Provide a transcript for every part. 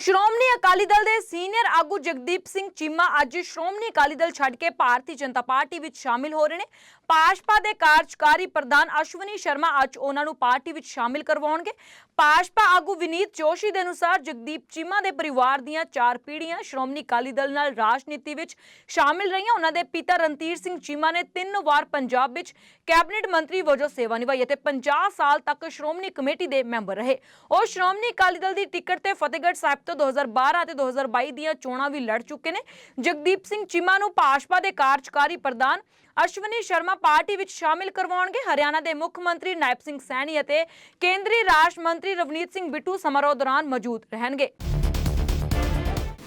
ਸ਼੍ਰੋਮਣੀ ਅਕਾਲੀ ਦਲ ਦੇ ਸੀਨੀਅਰ ਆਗੂ ਜਗਦੀਪ ਸਿੰਘ ਚੀਮਾ ਅੱਜ ਸ਼੍ਰੋਮਣੀ ਅਕਾਲੀ ਦਲ ਛੱਡ ਕੇ ਭਾਰਤੀ ਜਨਤਾ ਪਾਰਟੀ ਵਿੱਚ ਸ਼ਾਮਿਲ ਹੋ ਰਹੇ ਨੇ। ਭਾਜਪਾ ਦੇ ਕਾਰਜਕਾਰੀ ਪ੍ਰਧਾਨ ਅਸ਼ਵਨੀ ਸ਼ਰਮਾ ਅੱਜ ਉਹਨਾਂ ਨੂੰ ਪਾਰਟੀ ਵਿੱਚ ਸ਼ਾਮਿਲ ਕਰਵਾਉਣਗੇ। ਭਾਜਪਾ ਆਗੂ ਵਿਨੀਤ ਜੋਸ਼ੀ ਦੇ ਅਨੁਸਾਰ ਜਗਦੀਪ ਚੀਮਾ ਦੇ ਪਰਿਵਾਰ ਦੀਆਂ ਚਾਰ ਪੀੜ੍ਹੀਆਂ ਸ਼੍ਰੋਮਣੀ ਅਕਾਲੀ ਦਲ ਨਾਲ ਰਾਜਨੀਤੀ ਵਿੱਚ ਸ਼ਾਮਿਲ ਰਹੀਆਂ। ਉਹਨਾਂ ਦੇ ਪਿਤਾ ਰਣਧੀਰ ਸਿੰਘ ਚੀਮਾ ਨੇ ਤਿੰਨ ਵਾਰ ਪੰਜਾਬ ਵਿੱਚ ਕੈਬਨਿਟ ਮੰਤਰੀ ਵਜੋਂ ਸੇਵਾ ਨਿਭਾਈ ਅਤੇ 50 ਸਾਲ ਤੱਕ ਸ਼੍ਰੋਮਣੀ ਕਮੇਟੀ ਦੇ ਮੈਂਬਰ ਰਹੇ। ਉਹ ਸ਼੍ਰੋਮਣੀ ਅਕਾਲੀ ਦਲ ਦੀ ਟਿਕਟ ਤੇ ਫਤਿਹਗੜ੍ਹ ਸਾਹਿਬ ਤੋਂ 2012 ਅਤੇ 2022 ਦੀਆਂ ਚੋਣਾਂ ਵੀ ਲੜ ਚੁੱਕੇ ਨੇ। ਜਗਦੀਪ ਸਿੰਘ ਚੀਮਾ ਨੂੰ ਭਾਜਪਾ ਦੇ ਕਾਰਜਕਾਰੀ ਪ੍ਰਧਾਨ ਅਸ਼ਵਨੀ ਸ਼ਰਮਾ ਪਾਰਟੀ ਵਿੱਚ ਸ਼ਾਮਿਲ ਕਰਵਾਉਣਗੇ। ਹਰਿਆਣਾ ਦੇ ਮੁੱਖ ਮੰਤਰੀ ਨਾਇਬ ਸਿੰਘ ਸੈਣੀ ਅਤੇ ਕੇਂਦਰੀ ਰਾਜ ਮੰਤਰੀ ਰਵਨੀਤ ਸਿੰਘ ਬਿੱਟੂ ਸਮਾਰੋਹ ਦੌਰਾਨ ਮੌਜੂਦ ਰਹਿਣਗੇ।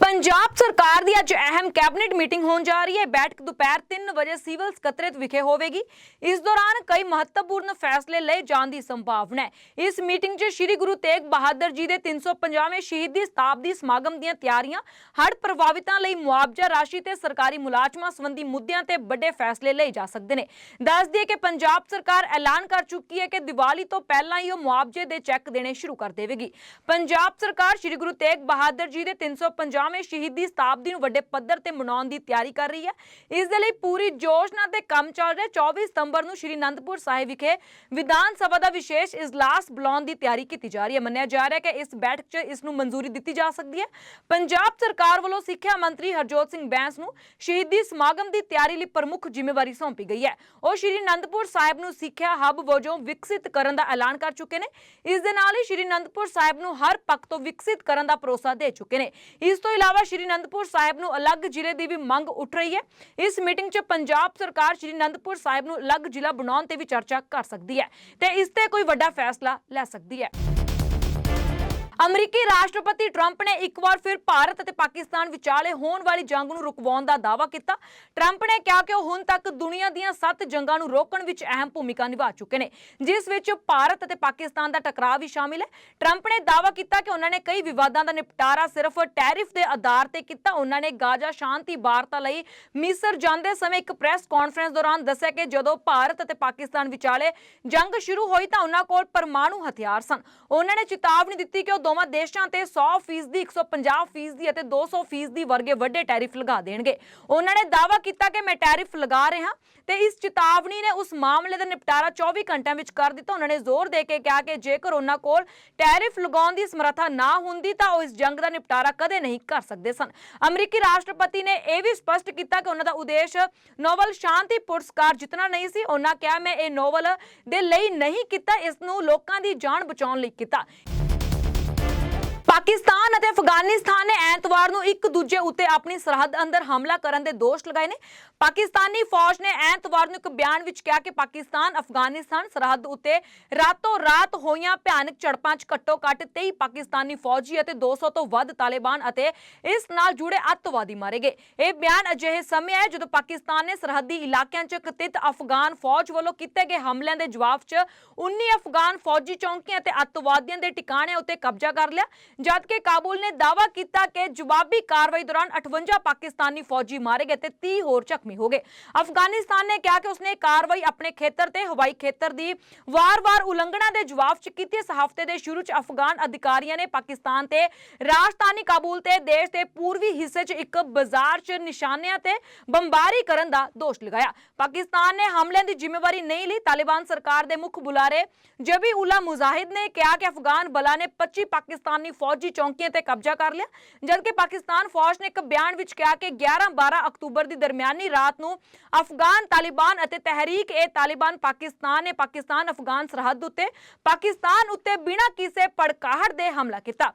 ਪੰਜਾਬ ਸਰਕਾਰ ਦੀ ਅੱਜ ਅਹਿਮ ਕੈਬਨਿਟ ਮੀਟਿੰਗ ਹੋਣ ਜਾ ਰਹੀ ਹੈ। ਬੈਠਕ ਦੁਪਹਿਰ 3 ਵਜੇ ਸਿਵਲ ਸਕੱਤਰੇਤ ਵਿਖੇ ਹੋਵੇਗੀ। ਇਸ ਦੌਰਾਨ ਕਈ ਮਹੱਤਵਪੂਰਨ ਫੈਸਲੇ ਲਏ ਜਾਣ ਦੀ ਸੰਭਾਵਨਾ ਹੈ। ਇਸ ਮੀਟਿੰਗ 'ਚ ਸ੍ਰੀ ਗੁਰੂ ਤੇਗ ਬਹਾਦਰ ਜੀ ਦੇ 350ਵੇਂ ਸ਼ਹੀਦੀ ਸ਼ਤਾਬਦੀ ਸਮਾਗਮ ਦੀਆਂ ਤਿਆਰੀਆਂ, ਹੜ੍ਹ ਪ੍ਰਭਾਵਿਤਾਂ ਲਈ ਮੁਆਵਜ਼ਾ ਰਾਸ਼ੀ ਤੇ ਸਰਕਾਰੀ ਮੁਲਾਜ਼ਮਾਂ ਸੰਬੰਧੀ ਮੁੱਦਿਆਂ ਤੇ ਵੱਡੇ ਫੈਸਲੇ ਲਏ ਜਾ ਸਕਦੇ ਨੇ। ਦੱਸ ਦਈਏ ਕਿ ਪੰਜਾਬ ਸਰਕਾਰ ਐਲਾਨ ਕਰ ਚੁੱਕੀ ਹੈ ਕਿ ਦੀਵਾਲੀ ਤੋਂ ਪਹਿਲਾਂ ਹੀ ਉਹ ਮੁਆਵਜ਼ੇ ਦੇ ਚੈੱਕ ਦੇਣੇ ਸ਼ੁਰੂ ਕਰ ਦੇਵੇਗੀ। ਪੰਜਾਬ ਸਰਕਾਰ ਸ੍ਰੀ ਗੁਰੂ ਤੇਗ ਬਹਾਦਰ ਜੀ ਦੇ 350ਵੇਂ ਸ਼ਹੀਦੀ ਸ਼ਤਾਬਦੀ ਨੂੰ ਵੱਡੇ ਪੱਧਰ ਤੇ ਮਨਾਉਣ ਦੀ ਤਿਆਰੀ ਕਰ ਰਹੀ ਹੈ। ਇਸ ਦੇ ਲਈ ਪੂਰੀ ਜੋਸ਼ ਨਾਲ ਤੇ ਕੰਮ ਚੱਲ ਰਿਹਾ। 24 ਸਤੰਬਰ ਨੂੰ ਸ਼੍ਰੀ ਅਨੰਦਪੁਰ ਸਾਹਿਬ ਵਿਖੇ ਵਿਧਾਨ ਸਭਾ ਦਾ ਵਿਸ਼ੇਸ਼ ਇਜਲਾਸ ਬੁਲਾਉਣ ਦੀ ਤਿਆਰੀ ਕੀਤੀ ਜਾ ਰਹੀ ਹੈ। ਮੰਨਿਆ ਜਾ ਰਿਹਾ ਹੈ ਕਿ ਇਸ ਬੈਠਕ 'ਚ ਇਸ ਨੂੰ ਮਨਜ਼ੂਰੀ ਦਿੱਤੀ ਜਾ ਸਕਦੀ ਹੈ। ਪੰਜਾਬ ਸਰਕਾਰ ਵੱਲੋਂ ਸਿੱਖਿਆ ਮੰਤਰੀ ਹਰਜੋਤ ਸਿੰਘ ਬੈਂਸ ਨੂੰ ਸ਼ਹੀਦੀ ਸਮਾਗਮ ਦੀ ਤਿਆਰੀ ਲਈ ਪ੍ਰਮੁੱਖ ਜ਼ਿੰਮੇਵਾਰੀ ਸੌਂਪੀ ਗਈ ਹੈ। ਉਹ ਸ਼੍ਰੀ ਅਨੰਦਪੁਰ ਸਾਹਿਬ ਨੂੰ ਸਿੱਖਿਆ ਹੱਬ ਵਜੋਂ ਵਿਕਸਿਤ ਕਰਨ ਦਾ ਐਲਾਨ ਕਰ ਚੁੱਕੇ ਨੇ। ਇਸ ਦੇ ਨਾਲ ਹੀ ਸ਼੍ਰੀ ਅਨੰਦਪੁਰ ਸਾਹਿਬ ਨੂੰ ਹਰ ਪੱਖ ਤੋਂ ਵਿਕਸਿਤ ਕਰਨ ਦਾ ਭਰੋਸਾ ਦੇ ਚੁੱਕੇ ਨੇ। ਇਸ ਤੋਂ ਇਲਾਵਾ ਸ਼੍ਰੀ ਅਨੰਦਪੁਰ ਸਾਹਿਬ ਨੂੰ ਅਲੱਗ ਜ਼ਿਲ੍ਹੇ ਦੀ ਵੀ ਮੰਗ ਉੱਠ ਰਹੀ ਹੈ। ਇਸ ਮੀਟਿੰਗ 'ਚ ਪੰਜਾਬ ਸਰਕਾਰ ਸ਼੍ਰੀ ਅਨੰਦਪੁਰ ਸਾਹਿਬ ਨੂੰ ਅਲੱਗ ਜ਼ਿਲ੍ਹਾ ਬਣਾਉਣ ਤੇ ਵੀ ਚਰਚਾ ਕਰ ਸਕਦੀ ਹੈ ਤੇ ਇਸ ਤੇ ਕੋਈ ਵੱਡਾ ਫੈਸਲਾ ਲੈ ਸਕਦੀ ਹੈ। ਅਮਰੀਕੀ ਰਾਸ਼ਟਰਪਤੀ ਟਰੰਪ ਨੇ ਇੱਕ ਵਾਰ ਫਿਰ ਭਾਰਤ ਅਤੇ ਪਾਕਿਸਤਾਨ ਵਿਚਾਲੇ ਹੋਣ ਵਾਲੀ ਜੰਗ ਨੂੰ ਰੁਕਵਾਉਣ ਦਾ ਦਾਅਵਾ ਕੀਤਾ। ਟਰੰਪ ਨੇ ਕਿਹਾ ਕਿ ਉਹ ਹੁਣ ਤੱਕ ਦੁਨੀਆ ਦੀਆਂ 7 ਜੰਗਾਂ ਨੂੰ ਰੋਕਣ ਵਿੱਚ ਅਹਿਮ ਭੂਮਿਕਾ ਨਿਭਾ ਚੁੱਕੇ ਨੇ, ਜਿਸ ਵਿੱਚ ਭਾਰਤ ਅਤੇ ਪਾਕਿਸਤਾਨ ਦਾ ਟਕਰਾਅ ਵੀ ਸ਼ਾਮਿਲ ਹੈ। ਟਰੰਪ ਨੇ ਦਾਅਵਾ ਕੀਤਾ ਕਿ ਉਹਨਾਂ ਨੇ ਕਈ ਵਿਵਾਦਾਂ ਦਾ ਨਿਪਟਾਰਾ ਸਿਰਫ ਟੈਰਿਫ ਦੇ ਆਧਾਰ ਤੇ ਕੀਤਾ। ਉਹਨਾਂ ਨੇ ਗਾਜ਼ਾ ਸ਼ਾਂਤੀ ਵਾਰਤਾ ਲਈ ਮਿਸਰ ਜਾਂਦੇ ਸਮੇਂ ਇੱਕ ਪ੍ਰੈਸ ਕਾਨਫਰੰਸ ਦੌਰਾਨ ਦੱਸਿਆ ਕਿ ਜਦੋਂ ਭਾਰਤ ਅਤੇ ਪਾਕਿਸਤਾਨ ਵਿਚਾਲੇ ਜੰਗ ਸ਼ੁਰੂ ਹੋਈ ਤਾਂ ਉਹਨਾਂ ਕੋਲ ਪਰਮਾਣੂ ਹਥਿਆਰ ਸਨ। ਉਹਨਾਂ ਨੇ ਚੇਤਾਵਨੀ ਦਿੱਤੀ ਕਿ ਉਹ ਦੋਵਾਂ ਦੇਸ਼ਾਂ ਤੇ 100% ਦੀ 150% ਅਤੇ 200% ਦੀ ਵਰਗੇ ਵੱਡੇ ਟੈਰਿਫ ਲਗਾ ਦੇਣਗੇ। ਉਹਨਾਂ ਨੇ ਦਾਅਵਾ ਕੀਤਾ ਕਿ ਮੈਂ ਟੈਰਿਫ ਲਗਾ ਰਿਹਾ ਤੇ ਇਸ ਚੇਤਾਵਨੀ ਨੇ ਉਸ ਮਾਮਲੇ ਦਾ ਨਿਪਟਾਰਾ 24 ਘੰਟਿਆਂ ਵਿੱਚ ਕਰ ਦਿੱਤਾ। ਉਹਨਾਂ ਨੇ ਜ਼ੋਰ ਦੇ ਕੇ ਕਿਹਾ ਕਿ ਜੇਕਰ ਉਹਨਾਂ ਕੋਲ ਟੈਰਿਫ ਲਗਾਉਣ ਦੀ ਸਮਰੱਥਾ ਨਾ ਹੁੰਦੀ ਤਾਂ ਉਹ ਇਸ ਜੰਗ ਦਾ ਨਿਪਟਾਰਾ ਕਦੇ ਨਹੀਂ ਕਰ ਸਕਦੇ ਸਨ। ਅਮਰੀਕੀ ਰਾਸ਼ਟਰਪਤੀ ਨੇ ਇਹ ਵੀ ਸਪਸ਼ਟ ਕੀਤਾ ਕਿ ਉਹਨਾਂ ਦਾ ਉਦੇਸ਼ ਨੋਬਲ ਸ਼ਾਂਤੀ ਪੁਰਸਕਾਰ ਜਿੱਤਣਾ ਨਹੀਂ ਸੀ। ਉਹਨਾਂ ਕਿਹਾ, ਮੈਂ ਇਹ ਨੋਬਲ ਦੇ ਲਈ ਨਹੀਂ ਕੀਤਾ, ਇਸ ਨੂੰ ਲੋਕਾਂ ਦੀ ਜਾਨ ਬਚਾਉਣ ਲਈ ਕੀਤਾ। ਪਾਕਿਸਤਾਨ ਅਤੇ ਅਫਗਾਨਿਸਤਾਨ ਨੇ ਐਤਵਾਰ ਨੂੰ ਇੱਕ ਦੂਜੇ ਉੱਤੇ ਆਪਣੀ ਸਰਹੱਦ ਅੰਦਰ ਹਮਲਾ ਕਰਨ ਦੇ ਦੋਸ਼ ਲਗਾਏ ਨੇ। ਪਾਕਿਸਤਾਨੀ ਫੌਜ ਨੇ ਐਤਵਾਰ ਨੂੰ ਇੱਕ ਬਿਆਨ ਵਿੱਚ ਕਿਹਾ ਕਿ ਪਾਕਿਸਤਾਨ, ਅਫਗਾਨਿਸਤਾਨ ਸਰਹੱਦ ਉੱਤੇ ਰਾਤੋਂ ਰਾਤ ਹੋਈਆਂ ਭਿਆਨਕ ਝੜਪਾਂ 'ਚ ਘੱਟੋ-ਘੱਟ 23 ਪਾਕਿਸਤਾਨੀ ਫੌਜੀ ਅਤੇ 200 ਤੋਂ ਵੱਧ ਤਾਲਿਬਾਨ ਅਤੇ ਇਸ ਨਾਲ ਜੁੜੇ ਅੱਤਵਾਦੀ ਮਾਰੇ ਗਏ। ਇਹ ਬਿਆਨ ਅਜਿਹੇ ਸਮੇਂ ਹੈ ਜਦੋਂ ਪਾਕਿਸਤਾਨ ਨੇ ਸਰਹੱਦੀ ਇਲਾਕਿਆਂ 'ਚ ਕਥਿਤ ਅਫਗਾਨ ਫੌਜ ਵੱਲੋਂ ਕੀਤੇ ਗਏ ਹਮਲਿਆਂ ਦੇ ਜਵਾਬ 'ਚ 19 ਅਫਗਾਨ ਫੌਜੀ ਚੌਂਕੀਆਂ ਤੇ ਅੱਤਵਾਦੀਆਂ ਦੇ ਟਿਕਾਣਿਆਂ ਉੱਤੇ ਕਬਜ਼ਾ ਕਰ ਲਿਆ ਜਦਕਿ ਕਾਬੁਲ ਨੇ ਦਾਅਵਾ ਕੀਤਾ ਕਿ ਜਵਾਬੀ ਕਾਰਵਾਈ ਦੌਰਾਨ 58 ਪਾਕਿਸਤਾਨੀ ਫੌਜੀ ਮਾਰੇ ਗਏ ਤੇ 30 ਹੋਰ ਜ਼ਖਮੀ ਹੋ ਗਏ। ਅਫਗਾਨਿਸਤਾਨ ਨੇ ਕਿਹਾ ਕਿ ਉਸਨੇ ਕਾਰਵਾਈ ਆਪਣੇ ਖੇਤਰ ਤੇ, ਹਵਾਈ ਖੇਤਰ ਦੀ ਵਾਰ-ਵਾਰ ਉਲੰਘਣਾ ਦੇ ਜਵਾਬ 'ਚ ਕੀਤੀ। ਇਸ ਹਫ਼ਤੇ ਦੇ ਸ਼ੁਰੂ 'ਚ ਅਫਗਾਨ ਅਧਿਕਾਰੀਆਂ ਨੇ ਪਾਕਿਸਤਾਨ ਤੇ, ਰਾਜਧਾਨੀ ਕਾਬੁਲ ਤੇ, ਦੇਸ਼ ਦੇ ਪੂਰਬੀ ਹਿੱਸੇ 'ਚ ਇੱਕ ਬਾਜ਼ਾਰ 'ਚ ਨਿਸ਼ਾਨਿਆਂ ਤੇ ਬੰਬਾਰੀ ਕਰਨ ਦਾ ਦੋਸ਼ ਲਗਾਇਆ। ਪਾਕਿਸਤਾਨ ਨੇ ਹਮਲਿਆਂ ਦੀ ਜ਼ਿੰਮੇਵਾਰੀ ਨਹੀਂ ਲਈ। ਤਾਲਿਬਾਨ ਸਰਕਾਰ ਦੇ ਮੁੱਖ ਬੁਲਾਰੇ ਜਬੀ ਉਲਾ ਮੁਜ਼ਾਹਿਦ ਨੇ ਕਿਹਾ ਕਿ ਅਫਗਾਨ ਬਲਾਂ ਨੇ 25 ਪਾਕਿਸਤਾਨੀ ਫੌਜੀ ਚੌਂਕੀਆਂ ਤੇ ਕਬਜ਼ਾ ਕਰ ਲਿਆ, ਜਦਕਿ ਪਾਕਿਸਤਾਨ ਫੌਜ ਨੇ ਇੱਕ ਬਿਆਨ ਵਿੱਚ ਕਿਹਾ ਕਿ 11-12 ਅਕਤੂਬਰ ਦੀ ਦਰਮਿਆਨੀ ਰਾਤ ਨੂੰ ਅਫਗਾਨ ਤਾਲਿਬਾਨ ਅਤੇ ਤਹਿਰੀਕ ਇਹ ਤਾਲਿਬਾਨ ਪਾਕਿਸਤਾਨ ਨੇ ਪਾਕਿਸਤਾਨ ਅਫਗਾਨ ਸਰਹੱਦ ਉੱਤੇ ਪਾਕਿਸਤਾਨ ਉੱਤੇ ਬਿਨਾਂ ਕਿਸੇ ਪੜਕਾਹਟ ਦੇ ਹਮਲਾ ਕੀਤਾ।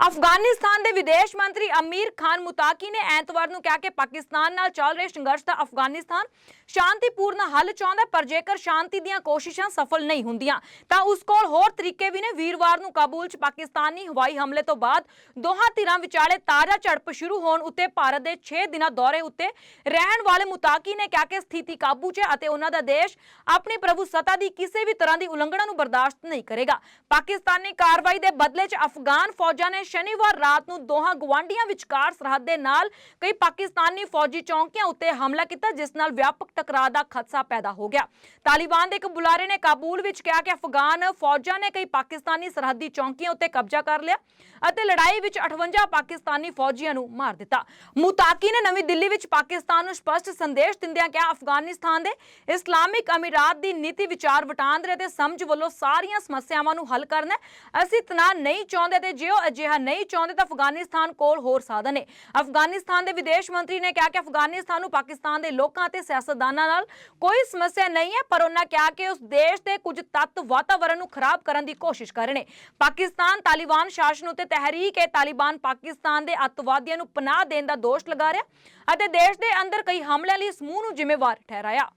ਅਫਗਾਨਿਸਤਾਨ ਦੇ ਵਿਦੇਸ਼ ਮੰਤਰੀ ਅਮੀਰ ਖਾਨ ਮੁਤਾਕੀ ਨੇ ਐਤਵਾਰ ਨੂੰ ਕਿਹਾ ਕਿ ਪਾਕਿਸਤਾਨ ਨਾਲ ਚੱਲ ਰਹੇ ਸੰਘਰਸ਼ ਦਾ ਅਫਗਾਨਿਸਤਾਨ ਸ਼ਾਂਤੀਪੂਰਨ ਹੱਲ ਚਾਹੁੰਦਾ ਪਰ ਜੇਕਰ ਸ਼ਾਂਤੀ ਦੀਆਂ ਕੋਸ਼ਿਸ਼ਾਂ ਸਫਲ ਨਹੀਂ ਹੁੰਦੀਆਂ, ਤਾਂ ਉਸ ਕੋਲ ਹੋਰ ਤਰੀਕੇ ਵੀ ਨੇ। ਵੀਰਵਾਰ ਨੂੰ ਕਾਬੁਲ 'ਚ ਪਾਕਿਸਤਾਨੀ ਹਵਾਈ ਹਮਲੇ ਤੋਂ ਬਾਅਦ ਦੋਹਾਂ ਧਿਰਾਂ ਵਿਚਾਲੇ ਤਾਜ਼ਾ ਝੜਪ ਸ਼ੁਰੂ ਹੋਣ ਉੱਤੇ ਭਾਰਤ ਦੇ 6 ਦਿਨਾਂ ਦੌਰੇ ਉੱਤੇ ਰਹਿਣ ਵਾਲੇ ਮੁਤਾਕੀ ਨੇ ਕਿਹਾ ਕਿ ਸਥਿਤੀ ਕਾਬੂ 'ਚ ਅਤੇ ਉਹਨਾਂ ਦਾ ਦੇਸ਼ ਆਪਣੀ ਪ੍ਰਭੂਸੱਤਾ ਦੀ ਕਿਸੇ ਵੀ ਤਰ੍ਹਾਂ ਦੀ ਉਲੰਘਣਾ ਨੂੰ ਬਰਦਾਸ਼ਤ ਨਹੀਂ ਕਰੇਗਾ। ਪਾਕਿਸਤਾਨੀ ਕਾਰਵਾਈ ਦੇ ਬਦਲੇ 'ਚ ਅਫਗਾਨ ਫੌਜਾਂ ਨੇ ਸ਼ਨੀਵਾਰ ਰਾਤ ਨੂੰ ਦੋਹਾਂ ਗਵਾਂਢੀਆਂ ਵਿਚਕਾਰ ਸਰਹੱਦ ਦੇ ਨਾਲ ਕਈ ਪਾਕਿਸਤਾਨੀ ਫੌਜੀ ਚੌਂਕੀਆਂ ਉੱਤੇ ਹਮਲਾ ਕੀਤਾ, ਜਿਸ ਨਾਲ ਵਿਆਪਕ ਟਕਰਾਅ ਦਾ ਖਦਸ਼ਾ ਪੈਦਾ ਹੋ ਗਿਆ। ਤਾਲਿਬਾਨ ਦੇ ਇੱਕ ਬੁਲਾਰੇ ਨੇ ਕਾਬੂਲ ਵਿੱਚ ਕਿਹਾ ਕਿ ਅਫਗਾਨ ਫੌਜਾਂ ਨੇ ਕਈ ਪਾਕਿਸਤਾਨੀ ਸਰਹੱਦੀ ਚੌਂਕੀਆਂ ਉੱਤੇ ਕਬਜ਼ਾ ਕਰ ਲਿਆ ਅਤੇ ਲੜਾਈ ਵਿੱਚ 58 ਪਾਕਿਸਤਾਨੀ ਫੌਜੀਆਂ ਨੂੰ ਮਾਰ ਦਿੱਤਾ। ਮੁਤਾਕੀ ਨੇ ਨਵੀਂ ਦਿੱਲੀ ਵਿੱਚ ਪਾਕਿਸਤਾਨ ਨੂੰ ਸਪਸ਼ਟ ਸੰਦੇਸ਼ ਦਿੰਦਿਆਂ ਕਿਹਾ, ਅਫਗਾਨਿਸਤਾਨ ਦੇ ਇਸਲਾਮਿਕ ਅਮੀਰਾਤ ਦੀ ਨੀਤੀ ਵਿਚਾਰ ਵਟਾਂਦਰੇ ਤੇ ਸਮਝ ਵੱਲੋਂ ਸਾਰੀਆਂ ਸਮੱਸਿਆਵਾਂ ਨੂੰ ਹੱਲ ਕਰਨਾ, ਅਸੀਂ ਤਣਾਅ ਨਹੀਂ ਚਾਹੁੰਦੇ ਤੇ ਜੇ ਉਹ ਅਜਿਹਾ ਨਹੀਂ ਚਾਹੁੰਦੇ ਤਾਂ ਅਫਗਾਨਿਸਤਾਨ ਕੋਲ ਹੋਰ ਸਾਧਨ ਨੇ। ਅਫਗਾਨਿਸਤਾਨ ਦੇ ਵਿਦੇਸ਼ ਮੰਤਰੀ ਨੇ ਕਿਹਾ ਕਿ ਅਫਗਾਨਿਸਤਾਨ ਨੂੰ ਪਾਕਿਸਤਾਨ ਦੇ ਲੋਕਾਂ ਤੇ ਸਿਆਸਤਦਾਨਾਂ ਨਾਲ ਕੋਈ ਸਮੱਸਿਆ ਨਹੀਂ ਹੈ, ਪਰ ਉਹਨਾਂ ਕਿਹਾ ਕਿ ਉਸ ਦੇਸ਼ ਦੇ ਕੁਝ ਤੱਤ ਵਾਤਾਵਰਣ ਨੂੰ ਖਰਾਬ ਕਰਨ ਦੀ ਕੋਸ਼ਿਸ਼ ਕਰ ਰਹੇ ਨੇ। ਪਾਕਿਸਤਾਨ ਤਾਲਿਬਾਨ ਸ਼ਾਸਨ ਉਤੇ ਤਹਿਰੀਕ ਏ ਤਾਲਿਬਾਨ ਪਾਕਿਸਤਾਨ ਦੇ ਅੱਤਵਾਦੀਆਂ ਨੂੰ ਪਨਾਹ ਦੇਣ ਦਾ ਦੋਸ਼ ਲਗਾ ਰਿਹਾ ਅਤੇ ਦੇਸ਼ ਦੇ ਅੰਦਰ ਕਈ ਹਮਲਿਆਂ ਲਈ ਸਮੂਹ ਨੂੰ ਜ਼ਿੰਮੇਵਾਰ ਠਹਿਰਾਇਆ।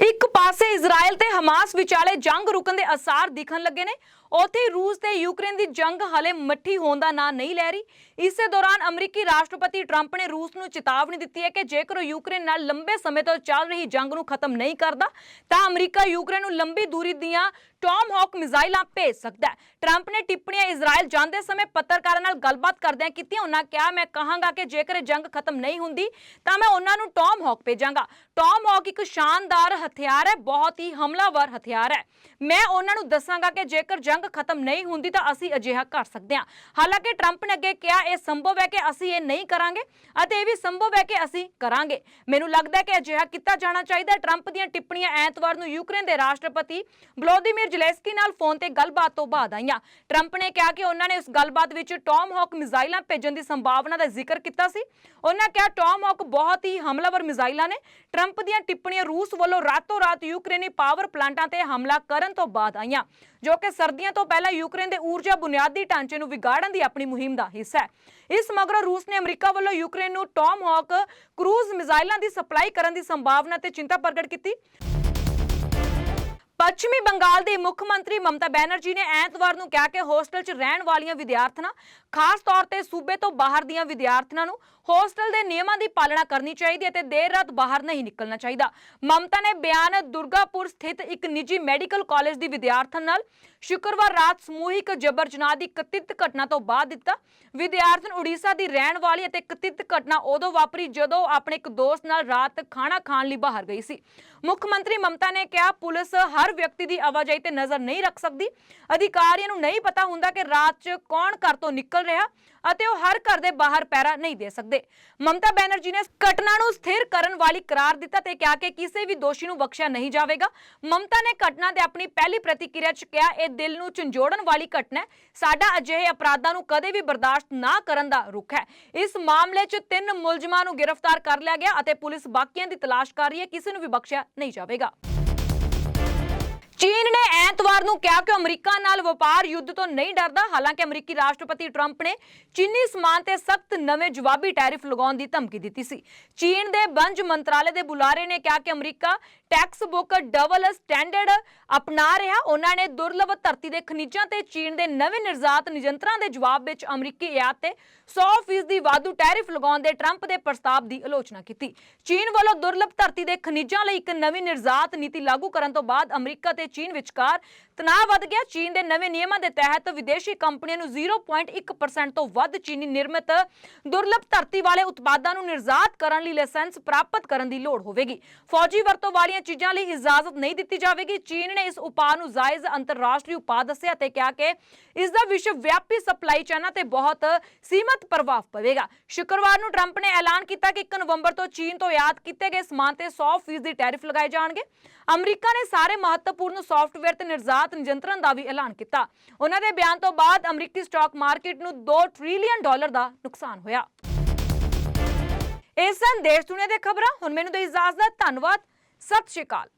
ਇੱਕ ਪਾਸੇ ਇਜ਼ਰਾਈਲ ਤੇ ਹਮਾਸ ਵਿਚਾਲੇ ਜੰਗ ਰੁਕਣ ਦੇ ਅਸਾਰ ਦਿਖਣ ਲੱਗੇ ਨੇ। ਉੱਥੇ ਰੂਸ ਤੇ ਯੂਕਰੇਨ ਦੀ ਜੰਗ ਹਲੇ ਮੱਠੀ ਹੋਣ ਦਾ ਨਾਂ ਨਹੀਂ ਲੈ ਰਹੀ। ਇਸੇ ਦੌਰਾਨ ਅਮਰੀਕੀ ਰਾਸ਼ਟਰਪਤੀ ਟਰੰਪ ਨੇ ਰੂਸ ਨੂੰ ਚੇਤਾਵਨੀ ਦਿੱਤੀ ਹੈ ਕਿ ਜੇਕਰ ਉਹ ਯੂਕਰੇਨ ਨਾਲ ਲੰਬੇ ਸਮੇਂ ਤੋਂ ਚੱਲ ਰਹੀ ਜੰਗ ਨੂੰ ਖਤਮ ਨਹੀਂ ਕਰਦਾ, ਤਾਂ ਅਮਰੀਕਾ ਯੂਕਰੇਨ ਨੂੰ ਲੰਬੀ ਦੂਰੀ ਦੀਆਂ ਟੌਮ ਹੌਕ ਮਿਜ਼ਾਈਲਾਂ ਭੇਜ ਸਕਦਾ ਹੈ। ਟਰੰਪ ਨੇ ਟਿੱਪਣੀਆਂ ਇਜ਼ਰਾਈਲ ਜਾਂਦੇ ਸਮੇਂ ਪੱਤਰਕਾਰਾਂ ਨਾਲ ਗੱਲਬਾਤ ਕਰਦਿਆਂ ਕੀਤੀਆਂ। ਉਹਨਾਂ ਕਿਹਾ, ਮੈਂ ਕਹਾਂਗਾ ਕਿ ਜੇਕਰ ਜੰਗ ਖਤਮ ਨਹੀਂ ਹੁੰਦੀ, ਤਾਂ ਮੈਂ ਉਹਨਾਂ ਨੂੰ ਟੌਮ ਹੌਕ ਭੇਜਾਂਗਾ। ਟੌਮ ਹੌਕ ਇੱਕ ਸ਼ਾਨਦਾਰ ਹਥਿਆਰ ਹੈ, ਬਹੁਤ ਹੀ ਹਮਲਾਵਰ ਹਥਿਆਰ ਹੈ। ਮੈਂ ਉਹਨਾਂ ਨੂੰ ਦੱਸਾਂਗਾ ਕਿ ਜੇਕਰ ਜੰਗ ਖਤਮ ਨਹੀਂ ਹੁੰਦੀ, ਤਾਂ ਅਸੀਂ ਅਜਿਹਾ ਕਰ ਸਕਦੇ ਹਾਂ। ਹਾਲਾਂਕਿ ਟਰੰਪ ਨੇ ਅੱਗੇ ਕਿਹਾ, ਇਹ ਸੰਭਵ ਹੈ ਕਿ ਅਸੀਂ ਇਹ ਨਹੀਂ ਕਰਾਂਗੇ ਅਤੇ ਇਹ ਵੀ ਸੰਭਵ ਹੈ ਕਿ ਅਸੀਂ ਕਰਾਂਗੇ। ਮੈਨੂੰ ਲੱਗਦਾ ਹੈ ਕਿ ਅਜਿਹਾ ਕੀਤਾ ਜਾਣਾ ਚਾਹੀਦਾ ਹੈ। ਟਰੰਪ ਦੀਆਂ ਟਿੱਪਣੀਆਂ ਐਤਵਾਰ ਨੂੰ ਯੂਕਰੇਨ ਦੇ ਰਾਸ਼ਟਰਪਤੀ ਵਲੋਦੀਮੀਰ ਜ਼ੈਲੈਂਸਕੀ ਨਾਲ ਫੋਨ ਤੇ ਗੱਲਬਾਤ ਤੋਂ ਬਾਅਦ ਆਈਆਂ। ਟਰੰਪ ਨੇ ਕਿਹਾ ਕਿ ਉਹਨਾਂ ਨੇ ਉਸ ਗੱਲਬਾਤ ਵਿੱਚ ਟੌਮ ਹੌਕ ਮਿਜ਼ਾਈਲਾਂ ਭੇਜਣ ਦੀ ਸੰਭਾਵਨਾ ਦਾ ਜ਼ਿਕਰ ਕੀਤਾ ਸੀ। ਉਹਨਾਂ ਕਿਹਾ, ਟੌਮ ਹੌਕ ਬਹੁਤ ਹੀ ਹਮਲਾਵਰ ਮਿਜ਼ਾਈਲਾਂ ਨੇ। ਟਰੰਪ ਦੀਆਂ ਟਿੱਪਣੀਆਂ ਰੂਸ ਵੱਲੋਂ ਰਾਤੋਂ ਰਾਤ ਯੂਕਰੇਨੀ ਪਾਵਰ ਪਲਾਂਟਾਂ ਤੇ ਹਮਲਾ ਕਰਨ ਤੋਂ ਬਾਅਦ ਆਈਆਂ, ਜੋ ਕਿ ਸਰਦੀਆਂ ਤੋਂ ਪਹਿਲਾਂ ਯੂਕਰੇਨ ਦੇ ਊਰਜਾ ਬੁਨਿਆਦੀ ਢਾਂਚੇ ਨੂੰ ਵਿਗਾੜਨ ਦੀ ਆਪਣੀ ਮੁਹਿੰਮ ਦਾ ਹਿੱਸਾ ਹੈ। ਇਸ ਮਗਰੋਂ ਰੂਸ ਨੇ ਅਮਰੀਕਾ ਵੱਲੋਂ ਯੂਕਰੇਨ ਨੂੰ ਟੌਮ ਹੌਕ ਕਰੂਜ਼ ਮਿਜ਼ਾਈਲਾਂ ਦੀ ਸਪਲਾਈ ਕਰਨ ਦੀ ਸੰਭਾਵਨਾ ਤੇ ਚਿੰਤਾ ਪ੍ਰਗਟ ਕੀਤੀ। ਪੱਛਮੀ ਬੰਗਾਲ ਦੇ ਮੁੱਖ ਮੰਤਰੀ ਮਮਤਾ ਬੈਨਰਜੀ ਨੇ ਐਤਵਾਰ ਨੂੰ ਕਿਹਾ ਕਿ ਹੋਸਟਲ 'ਚ ਰਹਿਣ ਵਾਲੀਆਂ ਵਿਦਿਆਰਥਣਾਂ, ਖਾਸ ਤੌਰ ਤੇ ਸੂਬੇ ਤੋਂ ਬਾਹਰ ਦੀਆਂ ਵਿਦਿਆਰਥਣਾਂ ਨੂੰ ਹੋਸਟਲ ਦੇ ਨਿਯਮਾਂ ਦੀ ਪਾਲਣਾ ਕਰਨੀ ਚਾਹੀਦੀ ਹੈ ਤੇ ਦੇਰ ਰਾਤ ਬਾਹਰ ਨਹੀਂ ਨਿਕਲਣਾ ਚਾਹੀਦਾ। ਮਮਤਾ ਨੇ ਬਿਆਨ ਦੁਰਗਾਪੁਰ ਸਥਿਤ ਇੱਕ ਨਿੱਜੀ ਮੈਡੀਕਲ ਕਾਲਜ ਦੀ ਵਿਦਿਆਰਥਣ ਨਾਲ ਸ਼ੁੱਕਰਵਾਰ ਰਾਤ ਸਮੂਹਿਕ ਜਬਰ ਜਨਾਹ ਦੀ ਕਥਿਤ ਘਟਨਾ ਤੋਂ ਬਾਅਦ ਦਿੱਤਾ। ਵਿਦਿਆਰਥਣ ਉੜੀਸਾ ਦੀ ਰਹਿਣ ਵਾਲੀ ਅਤੇ ਕਥਿਤ ਘਟਨਾ ਉਦੋਂ ਵਾਪਰੀ ਜਦੋਂ ਆਪਣੇ ਇੱਕ ਦੋਸਤ ਨਾਲ ਰਾਤ ਖਾਣਾ ਖਾਣ ਲਈ ਬਾਹਰ ਗਈ ਸੀ। ਮੁੱਖ ਮੰਤਰੀ ਮਮਤਾ ਨੇ ਕਿਹਾ, ਪੁਲਿਸ ਹਰ ਵਿਅਕਤੀ ਦੀ ਆਵਾਜਾਈ ਤੇ ਨਜ਼ਰ ਨਹੀਂ ਰੱਖ ਸਕਦੀ। ਅਧਿਕਾਰੀਆਂ ਨੂੰ ਨਹੀਂ ਪਤਾ ਹੁੰਦਾ ਕਿ ਰਾਤ 'ਚ ਕੌਣ ਘਰ ਤੋਂ ਨਿਕਲ ਰਿਹਾ ਅਤੇ ਉਹ ਹਰ ਘਰ ਦੇ ਬਾਹਰ ਪੈਰਾ ਨਹੀਂ ਦੇ ਸਕਦੇ। ਮਮਤਾ ਬੈਨਰਜੀ ਨੇ ਘਟਨਾ ਨੂੰ ਸਥਿਰ ਕਰਨ ਵਾਲੀ ਕਰਾਰ ਦਿੱਤਾ ਤੇ ਕਿਹਾ ਕਿ ਕਿਸੇ ਵੀ ਦੋਸ਼ੀ ਨੂੰ ਬਖਸ਼ਿਆ ਨਹੀਂ ਜਾਵੇਗਾ। ਮਮਤਾ ਨੇ ਘਟਨਾ ਦੇ ਆਪਣੀ ਪਹਿਲੀ ਪ੍ਰਤੀਕਿਰਿਆ 'ਚ ਕਿਹਾ, ਇਹ ਦਿਲ ਨੂੰ ਝੰਜੋੜਨ ਵਾਲੀ ਘਟਨਾ ਹੈ। ਸਾਡਾ ਅਜਿਹੇ ਅਪਰਾਧਾਂ ਨੂੰ ਕਦੇ ਵੀ ਬਰਦਾਸ਼ਤ ਨਾ ਕਰਨ ਦਾ ਰੁਖ ਹੈ। ਇਸ ਮਾਮਲੇ 'ਚ ਤਿੰਨ ਮੁਲਜ਼ਮਾਂ ਨੂੰ ਗ੍ਰਿਫਤਾਰ ਕਰ ਲਿਆ ਗਿਆ ਅਤੇ ਪੁਲਿਸ ਬਾਕੀਆਂ ਦੀ ਤਲਾਸ਼ ਕਰ ਰਹੀ ਹੈ। ਕਿਸੇ ਨੂੰ ਵੀ ਬਖਸ਼ਿਆ ਨਹੀਂ ਜਾਵੇਗਾ। ਚੀਨ ਨੇ ਐਤਵਾਰ ਨੂੰ ਕਿਹਾ ਕਿ ਅਮਰੀਕਾ ਨਾਲ ਵਪਾਰ ਯੁੱਧ ਤੋਂ ਨਹੀਂ ਡਰਦਾ। ਹਾਲਾਂਕਿ ਅਮਰੀਕੀ ਰਾਸ਼ਟਰਪਤੀ ਟਰੰਪ ਨੇ ਚੀਨੀ ਸਮਾਨ ਤੇ ਸਖਤ ਨਵੇਂ ਜਵਾਬੀ ਟੈਰਿਫ ਲਗਾਉਣ ਦੀ ਧਮਕੀ ਦਿੱਤੀ ਸੀ। ਚੀਨ ਦੇ ਵਣਜ ਮੰਤਰਾਲੇ ਦੇ ਬੁਲਾਰੇ ਨੇ ਕਿਹਾ ਕਿ America tax book double standard ਅਪਣਾ ਰਿਹਾ। ਉਹਨਾਂ ਨੇ ਦੁਰਲਭ ਧਰਤੀ ਦੇ ਖਣਿਜਾਂ ਤੇ ਚੀਨ ਦੇ ਨਵੇਂ ਨਿਰਜਾਤ ਨਿਯੰਤਰਾਂ ਦੇ ਜਵਾਬ ਵਿੱਚ ਅਮਰੀਕੀ ਆਯਾਤ ਤੇ 100% ਦੀ ਵਾਧੂ ਟੈਰਿਫ ਲਗਾਉਣ ਦੇ ਟਰੰਪ ਦੇ ਪ੍ਰਸਤਾਵ ਦੀ ਆਲੋਚਨਾ ਕੀਤੀ। ਚੀਨ ਵੱਲੋਂ ਦੁਰਲਭ ਧਰਤੀ ਦੇ ਖਣਿਜਾਂ ਲਈ ਇੱਕ ਨਵੀਂ ਨਿਰਜਾਤ ਨੀਤੀ ਲਾਗੂ ਕਰਨ ਤੋਂ ਬਾਅਦ ਅਮਰੀਕਾ ਤੇ ਚੀਨ ਵਿਚਕਾਰ ਤਣਾਅ ਵੱਧ ਗਿਆ। ਚੀਨ ਦੇ ਨਵੇਂ ਨਿਯਮਾਂ ਦੇ ਤਹਿਤ ਵਿਦੇਸ਼ੀ ਕੰਪਨੀਆਂ ਨੂੰ 0.1% ਤੋਂ ਵੱਧ ਚੀਨੀ ਨਿਰਮਿਤ ਦੁਰਲਭ ਧਰਤੀ ਵਾਲੇ ਉਤਪਾਦਾਂ ਨੂੰ ਨਿਰਯਾਤ ਕਰਨ ਲਈ ਲਾਇਸੈਂਸ ਪ੍ਰਾਪਤ ਕਰਨ ਦੀ ਲੋੜ ਹੋਵੇਗੀ। ਫੌਜੀ ਵਰਤੋਂ ਵਾਲੀਆਂ ਚੀਜ਼ਾਂ ਲਈ ਇਜਾਜ਼ਤ ਨਹੀਂ ਦਿੱਤੀ ਜਾਵੇਗੀ। ਚੀਨ ਨੇ ਇਸ ਉਪਾਅ ਨੂੰ ਜਾਇਜ਼ ਅੰਤਰਰਾਸ਼ਟਰੀ ਉਪਾਅ ਦੱਸਿਆ ਤੇ ਕਿਹਾ ਕਿ ਇਸ ਦਾ ਵਿਸ਼ਵ ਵਿਆਪੀ ਸਪਲਾਈ ਚੈਨਾਂ ਤੇ ਬਹੁਤ ਸੀਮਤ ਪ੍ਰਭਾਵ ਪਵੇਗਾ। ਸ਼ੁੱਕਰਵਾਰ ਨੂੰ ਟਰੰਪ ਨੇ ਐਲਾਨ ਕੀਤਾ ਕਿ 1 ਨਵੰਬਰ ਤੋਂ ਚੀਨ ਤੋਂ ਆਯਾਤ ਕੀਤੇ ਗਏ ਸਮਾਨ ਤੇ 100% ਦੀ ਟੈਰਿਫ ਲਗਾਏ ਜਾਣਗੇ। ਅਮਰੀਕਾ ਨੇ ਸਾਰੇ ਮਹੱਤਵਪੂਰਨ ਸੌਫਟਵੇਅਰ ਤੇ ਨਿਰਯਾਤ ਨਿਯੰਤਰਣ ਦਾ ਵੀ ਐਲਾਨ ਕੀਤਾ। ਉਹਨਾਂ ਦੇ ਬਿਆਨ ਤੋਂ ਬਾਅਦ ਅਮਰੀਕੀ ਸਟਾਕ ਮਾਰਕੀਟ ਨੂੰ 2 ਟ੍ਰਿਲੀਅਨ ਡਾਲਰ ਦਾ ਨੁਕਸਾਨ ਹੋਇਆ। ਇਸ ਸਨ ਦੇਸ਼ ਦੁਨੀਆ ਦੇ ਖਬਰਾਂ, ਹੁਣ ਮੈਨੂੰ ਦੇ ਇਜਾਜ਼ਤ, ਧੰਨਵਾਦ, ਸਤਿ ਸ਼੍ਰੀ ਅਕਾਲ।